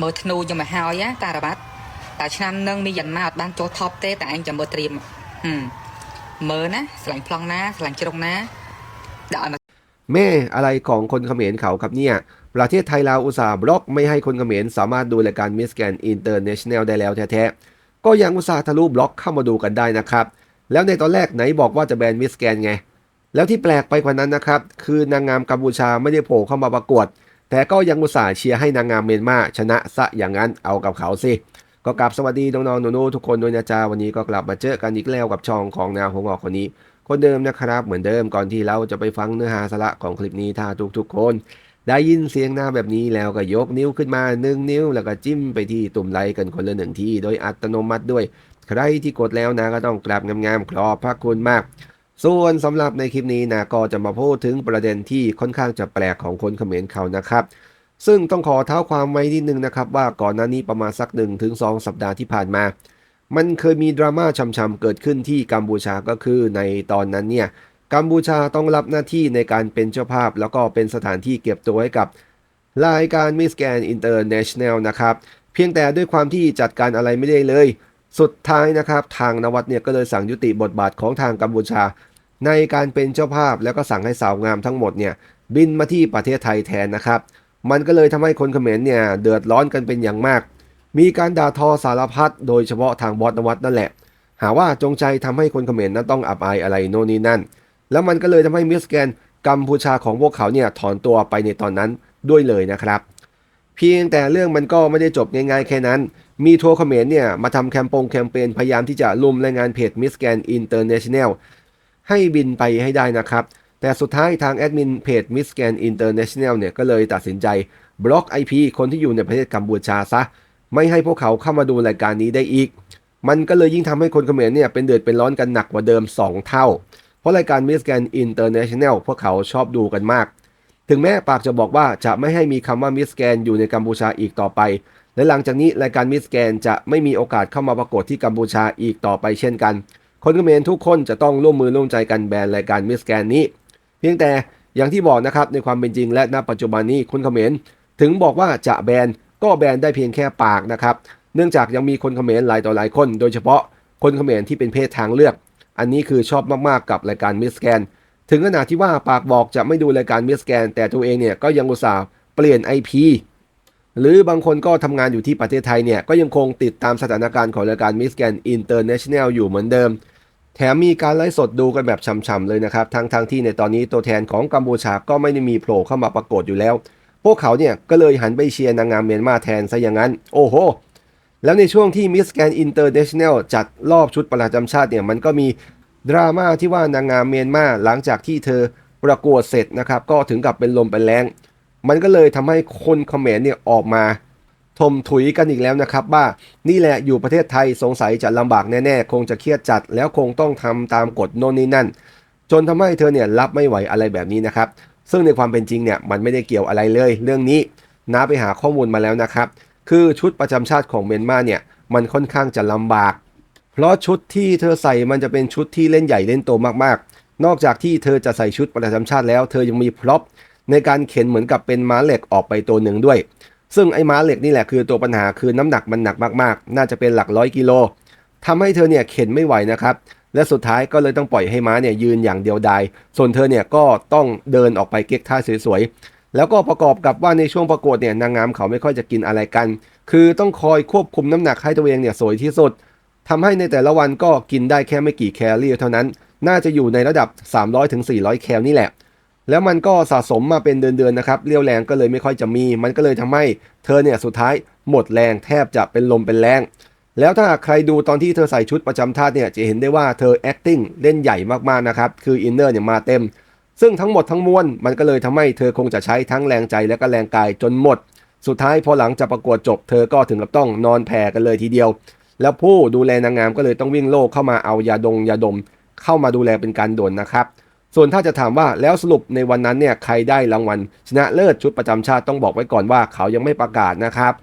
มื่อธนูยังมาหายะตาระบัดแต่ฉันนั่งมียันมาบ้านโจท็อปเต้แต่อันจะมือเตรียมอืมมื่อนะสลังพลองนะสลังจรงนะด่ามาแม่อะไรของคนเขมรเขาครับเนี่ย ประเทศไทยลราอุตสาห์บล็อกไม่ให้คนเขมรสามารถดูรายการมิสแกนอินเตอร์เนชั่นแนลได้แล้วแท้ๆ ก็ยังอุตสาห์ทะลุบล็อกเข้ามาดูกันได้นะครับ แล้วในตอนแรกไหนบอกว่าจะแบนมิสแกนไง แล้วที่แปลกไปกว่านั้นนะครับ คือนางงามกัมพูชาไม่ได้โผล่เข้ามาประกวด แต่ก็ยังอุตส่าห์เชียร์ให้นางงามเมียนมาชนะซะอย่างนั้นเอากับเขาสิ ก็กลับสวัสดีน้องๆหนูๆทุกคนด้วยนะจ๊ะวันนี้ก็กลับมาเจอกันอีกแล้วกับช่องของแนวหงออกคนนี้ คนเดิมนะครับเหมือนเดิมก่อนที่เราจะไปฟังเนื้อหาสาระของคลิปนี้ถ้าทุกๆคน ได้ยินเสียงหน้าแบบนี้แล้วก็ยกนิ้วขึ้นมาหนึ่งนิ้ว แล้วก็จิ้มไปที่ตุ่มไลค์กันคนละหนึ่งที่โดยอัตโนมัติด้วย ใครที่กดแล้วนะก็ต้องกราบงามๆขอบพระคุณมาก ส่วนสำหรับในคลิปนี้นะก็จะมาพูดถึงประเด็นที่ค่อนข้างจะแปลกของคนเขมรเขานะครับ ซึ่งต้องขอเท้าความไว้นิดนึงนะครับ ว่าก่อนหน้านี้ประมาณสักหนึ่งถึงสองสัปดาห์ที่ผ่านมา มันเคยมีดราม่าช้ำๆเกิดขึ้นที่กัมพูชาก็คือในตอนนั้นเนี่ยกัมพูชาต้องรับหน้าที่ในการเป็นเจ้าภาพ แล้วก็เป็นสถานที่เก็บตัวให้กับรายการมิสแกนอินเตอร์เนชั่นแนลนะครับ เพียงแต่ด้วยความที่จัดการอะไรไม่ได้เลย สุดท้ายนะครับ ทางนวัดเนี่ยก็เลยสั่งยุติบทบาทของทางกัมพูชา ในการเป็นเจ้าภาพแล้วก็สั่งให้สาวงามทั้งหมดเนี่ยบินมาที่ประเทศไทยแทนนะครับ มันก็เลยทำให้คนเขมรเนี่ยเดือดร้อนกันเป็นอย่างมาก มีการด่าทอสารพัดโดยเฉพาะทางบอสนวัดนั่นแหละ หาว่าจงใจทำให้คนเขมรนั้นต้องอับอายอะไรโน่นนี่นั่น แล้วมันก็เลยทำให้มิสแกนกัมพูชาของพวกเขาเนี่ยถอนตัวไปในตอนนั้นด้วยเลยนะครับ เพียงแต่เรื่องมันก็ไม่ได้จบง่ายๆแค่นั้น มีทัวร์เขมรเนี่ยมาทำแคมปงแคมเปญพยายามที่จะลุมรายงานเพจมิสแกนอินเตอร์เนชั่นแนลให้บินไปให้ได้นะครับ แต่สุดท้ายทางแอดมินเพจมิสแกนอินเตอร์เนชั่นแนลเนี่ยก็เลยตัดสินใจบล็อก IP คนที่อยู่ในประเทศกัมพูชาซะ ไม่ให้พวกเขาเข้ามาดูรายการนี้ได้อีก มันก็เลยยิ่งทำให้คนเขมรเนี่ยเป็นเดือดเป็นร้อนกันหนักกว่าเดิม 2 เท่า เพราะรายการ Miss Grand International พวกเขาชอบดูกันมาก ถึงแม้ปากจะบอกว่าจะไม่ให้มีคำว่า Miss Grand อยู่ในกัมพูชาอีกต่อไป และหลังจากนี้รายการ Miss Grand จะไม่มีโอกาสเข้ามาปรากฏที่กัมพูชาอีกต่อไปเช่นกัน คนเขมรทุกคนจะต้องร่วมมือร่วมใจกันแบนรายการ Miss Grand นี้ เพียงแต่อย่างที่บอกนะครับในความเป็นจริงและณปัจจุบันนี้คนเขมรถึงบอกว่าจะแบนก็แบนได้เพียงแค่ปากนะครับ เนื่องจากยังมีคนเขมรหลายต่อหลายคน โดยเฉพาะคนเขมรที่เป็นเพศทางเลือก อันนี้คือชอบมากๆกับรายการมิสแกนถึงขนาดที่ว่าปากบอกจะไม่ดูรายการมิสแกนแต่ตัวเองเนี่ยก็ยังอุตส่าห์เปลี่ยน IP หรือบางคนก็ทำงานอยู่ที่ประเทศไทยเนี่ย ก็ยังคงติดตามสถานการณ์ของรายการมิสแกนอินเตอร์เนชั่นแนลอยู่เหมือนเดิม แถมมีการไลฟ์สดดูกันแบบช่ำๆเลยนะครับทั้งๆทที่ในตอนนี้ตัวแทนของกัมพูชาก็ไม่ได้มีโผล่เข้ามาปรากฏอยู่แล้ว พวกเขาเนี่ยก็เลยหันไปเชียร์นางงามเมียนมาแทนซะอย่างนั้น โอ้โหแล้วในช่วงที่มิสแกนอินเตอร์เนชั่นแนลจัดรอบชุดประจำชาติเนี่ยมันก็มีดราม่าที่ว่านางงามเมียนมาหลังจากที่เธอประกวดเสร็จนะครับก็ถึงกับเป็นลมเป็นแรง มันก็เลยทำให้คนเขมรเนี่ยออกมาทมถุยกันอีกแล้วนะครับว่านี่แหละอยู่ประเทศไทยสงสัยจะลำบากแน่ๆ คงจะเครียดจัด แล้วคงต้องทำตามกฎโน่นนี่นั่น จนทำให้เธอเนี่ยรับไม่ไหวอะไรแบบนี้นะครับ ซึ่งในความเป็นจริงเนี่ยมันไม่ได้เกี่ยวอะไรเลย เรื่องนี้น้าไปหาข้อมูลมาแล้วนะครับ คือชุดประจำชาติของเมียนมาเนี่ยมันค่อนข้างจะลำบาก เพราะชุดที่เธอใส่มันจะเป็นชุดที่เล่นใหญ่เล่นโตมากๆ นอกจากที่เธอจะใส่ชุดประจำชาติแล้ว เธอยังมีพร็อพ ในการเข็นเหมือนกับเป็นม้าเหล็กออกไปตัวหนึ่งด้วย ซึ่งไอ้ม้าเหล็กนี่แหละคือตัวปัญหาคือน้ำหนักมันหนักมากๆ น่าจะเป็นหลักร้อยกิโลทำให้เธอเนี่ยเข็นไม่ไหวนะครับและสุดท้ายก็เลยต้องปล่อยให้ม้าเนี่ยยืนอย่างเดียวดาย ส่วนเธอเนี่ยก็ต้องเดินออกไปเก๊กท่าสวยๆ แล้วก็ประกอบกับว่าในช่วงประกวดเนี่ยนางงามเขาไม่ค่อยจะกินอะไรกัน คือต้องคอยควบคุมน้ำหนักให้ตัวเองเนี่ยสวยที่สุดทำให้ในแต่ละวันก็กินได้แค่ไม่กี่แคลอรี่เท่านั้น น่าจะอยู่ในระดับ 300-400 แคลนี่แหละ แล้วมันก็สะสมมาเป็นเดือนๆนะครับเรี่ยวแรงก็เลยไม่ค่อยจะมี มันก็เลยทำให้เธอเนี่ยสุดท้ายหมดแรงแทบจะเป็นลมเป็นแรงแล้วถ้าใครดูตอนที่เธอใส่ชุดประจำชาติเนี่ยจะเห็นได้ว่าเธอ acting เล่นใหญ่มากๆนะครับ คืออินเนอร์เนี่ยมาเต็ม ซึ่งทั้งหมดทั้งมวลมันก็เลยทำให้เธอคงจะใช้ทั้งแรงใจและก็แรงกายจนหมด สุดท้ายพอหลังจากประกวดจบ เธอก็ถึงกับต้องนอนแผ่กันเลยทีเดียว แล้วผู้ดูแลนางงามก็เลยต้องวิ่งโลกเข้ามาเอายาดงยาดม เข้ามาดูแลเป็นการด่วนนะครับ ส่วนถ้าจะถามว่าแล้วสรุปในวันนั้นเนี่ยใครได้รางวัลชนะเลิศชุดประจำชาติต้องบอกไว้ก่อนว่าเขายังไม่ประกาศนะครับ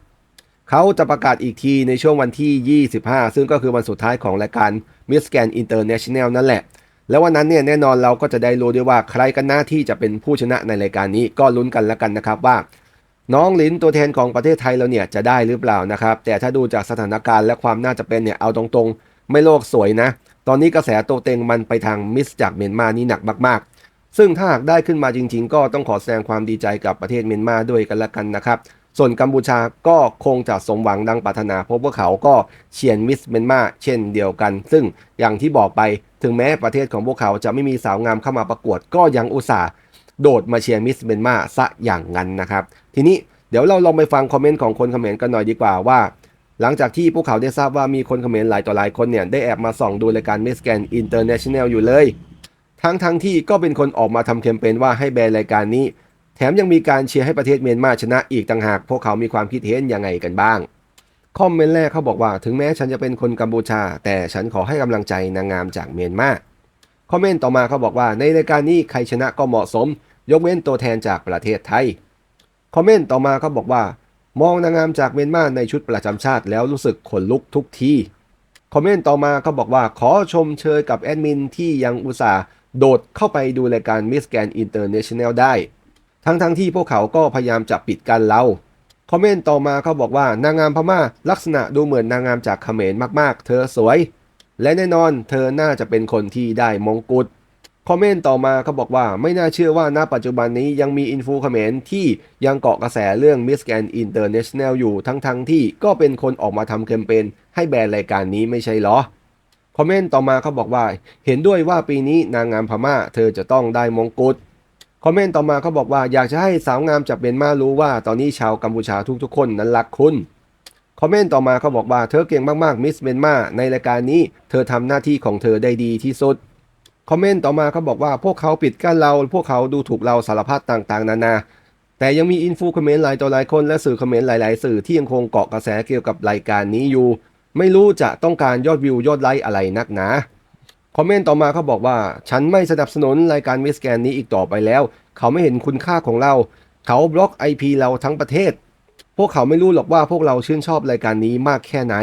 เขาจะประกาศอีกทีในช่วงวันที่ 25 ซึ่งก็คือวันสุดท้ายของรายการ Miss Grand International นั่นแหละ แล้ววันนั้นเนี่ยแน่นอนเราก็จะได้รู้ด้วยว่าใครกันหน้าที่จะเป็นผู้ชนะในรายการนี้ก็ลุ้นกันแล้วกันนะครับว่า น้องลินตัวแทนของประเทศไทยเราเนี่ยจะได้หรือเปล่านะครับ แต่ถ้าดูจากสถานการณ์และความน่าจะเป็นเนี่ยเอาตรงๆ ไม่โลกสวยนะ ตอนนี้กระแสโตเต็งมันไปทางมิสจากเมียนมานี่หนักมาก ๆ ซึ่งถ้าหากได้ขึ้นมาจริง ๆ ก็ต้องขอแสดงความดีใจกับประเทศเมียนมาด้วยกันละกันนะครับ ส่วนกัมพูชาก็คงจะสมหวังดังปรารถนาเพราะพวกเขาก็เชียร์มิสเมียนมาเช่นเดียวกัน ซึ่งอย่างที่บอกไปถึงแม้ประเทศของพวกเขาจะไม่มีสาวงามเข้ามาประกวด ก็ยังอุตส่าห์โดดมาเชียร์มิสเมียนมาซะอย่างนั้นนะครับ ทีนี้เดี๋ยวเราลองไปฟังคอมเมนต์ของคนเขมรกันหน่อยดีกว่าว่า หลังจากที่พวกเขาได้ทราบว่ามีคนเขมรหลายต่อหลายคนเนี่ยได้แอบมาส่องดูรายการ Miss Grand International อยู่เลย ทั้งทั้งที่ก็เป็นคนออกมาทำแคมเปญว่าให้แบนรายการนี้ แถมยังมีการเชียร์ให้ประเทศเมียนมาชนะอีกต่างหาก พวกเขามีความคิดเห็นยังไงกันบ้าง คอมเมนต์แรกเขาบอกว่าถึงแม้ฉันจะเป็นคนกัมพูชา แต่ฉันขอให้กำลังใจนางงามจากเมียนมาคอมเมนต์ต่อมาเขาบอกว่าในรายการนี้ใครชนะก็เหมาะสม ยกเว้นตัวแทนจากประเทศไทยคอมเมนต์ต่อมาเขาบอกว่า มองนางงามจากเมียนมาในชุดประจำชาติแล้วรู้สึกขนลุกทุกทีคอมเมนต์ต่อมาเขาบอกว่าขอชมเชยกับแอดมินที่ยังอุตส่าห์โดดเข้าไปดูรายการ Miss Grand International ได้ ทั้งๆทที่พวกเขาก็พยายามจะปิดกันเราคอมเมนต์ต่อมาเขาบอกว่านางงามพม่าลักษณะดูเหมือนนางงามจากเขมรมากๆ เธอสวย และแน่นอนเธอน่าจะเป็นคนที่ได้มงกุฎ คอมเมนต์ต่อมาเขาบอกว่าไม่น่าเชื่อว่าณปัจจุบันนี้ยังมีอินฟูเขมรที่ยังเกาะกระแสเรื่อง Miss Grand International อยู่ทั้งๆทที่ก็เป็นคนออกมาทำแคมเปญให้แบรนด์รายการนี้ไม่ใช่หรอ คอมเมนต์ต่อมาเขาบอกว่า เห็นด้วยว่าปีนี้นางงามพม่า เธอจะต้องได้มงกุฎคอมเมนต์ต่อมาเขาบอกว่าอยากจะให้สาวงามจากเมียนมารู้ว่าตอนนี้ชาวกัมพูชาทุกๆคนนั้นรักคุณคอมเมนต์ต่อมาเขาบอกว่าเธอเก่งมากๆมิสเมียนมาในรายการนี้ เธอทำหน้าที่ของเธอได้ดีที่สุด คอมเมนต์ต่อมาเขาบอกว่าพวกเขาปิดกั้นเรา พวกเขาดูถูกเราสารพัดต่างๆ นานา แต่ยังมีอินฟูคอมเมนต์หลายต่อหลายคนและสื่อคอมเมนต์หลาย ๆ สื่อที่ยังคงเกาะกระแสเกี่ยวกับรายการนี้อยู่ ไม่รู้จะต้องการยอดวิวยอดไลค์อะไรนักหนาคอมเมนต์ต่อมาเขาบอกว่า ฉันไม่สนับสนุนรายการมิสแกนนี้อีกต่อไปแล้ว เขาไม่เห็นคุณค่าของเรา เขาบล็อก IP เราทั้งประเทศ พวกเขาไม่รู้หรอกว่าพวกเราชื่นชอบรายการนี้มากแค่ไหน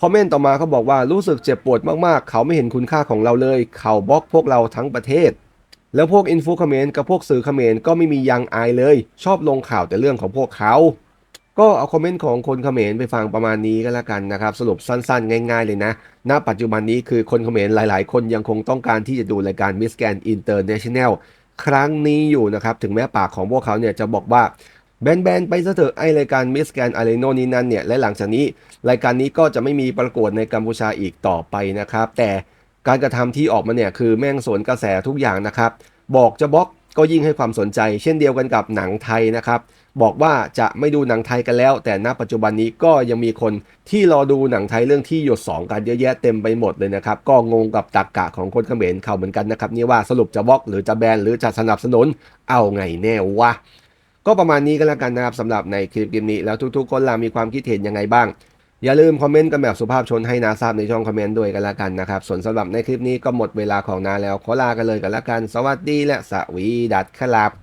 คอมเมนต์ต่อมาเขาบอกว่ารู้สึกเจ็บปวดมากๆ เขาไม่เห็นคุณค่าของเราเลย เขาบล็อกพวกเราทั้งประเทศ แล้วพวกอินฟูคอมเมนต์กับพวกสื่อคอมเมนต์ก็ไม่มียังอายเลย ชอบลงข่าวแต่เรื่องของพวกเขาก็เอาคอมเมนต์ของคนเขมรไปฟังประมาณนี้ก็แล้วกันนะครับ สรุปสั้นๆ ง่ายๆเลยนะ ณ ปัจจุบันนี้คือคนเขมรหลายๆ คนยังคงต้องการที่จะดูรายการ Miss Grand International ครั้งนี้อยู่นะครับ ถึงแม้ปากของพวกเขาเนี่ยจะบอกว่า แบนๆไปซะเถอะไอรายการ Miss Grand Arena นี้นั่นเนี่ยและหลังจากนี้ รายการนี้ก็จะไม่มีประกวดในกัมพูชาอีกต่อไปนะครับ แต่การกระทำที่ออกมาเนี่ยคือแม่งสวนกระแสทุกอย่างนะครับ บอกจะบล็อกก็ยิ่งให้ความสนใจ เช่นเดียวกันกับหนังไทยนะครับ บอกว่าจะไม่ดูหนังไทยกันแล้ว แต่ณปัจจุบันนี้ก็ยังมีคนที่รอดูหนังไทยเรื่องที่หยดสองกันเยอะแยะเต็มไปหมดเลยนะครับ ก็งงกับตรกกะของคนเขมรเขาเหมือนกันนะครับนี่ว่าสรุปจะบล็อกหรือจะแบนหรือจะสนับสนุนเอาไงแน่วะ ก็ประมาณนี้ก็แล้วกันนะครับสำหรับในคลิปนี้แล้วทุกๆ คนล่ะมีความคิดเห็นยังไงบ้าง อย่าลืมคอมเมนต์กันแบบสุภาพชนให้นาทราบในช่องคอมเมนต์ด้วยกันแล้วกันนะครับ ส่วนสำหรับในคลิปนี้ก็หมดเวลาของนาแล้วขอลากันเลยกันแล้วกัน สวัสดีและสวีดัดครับ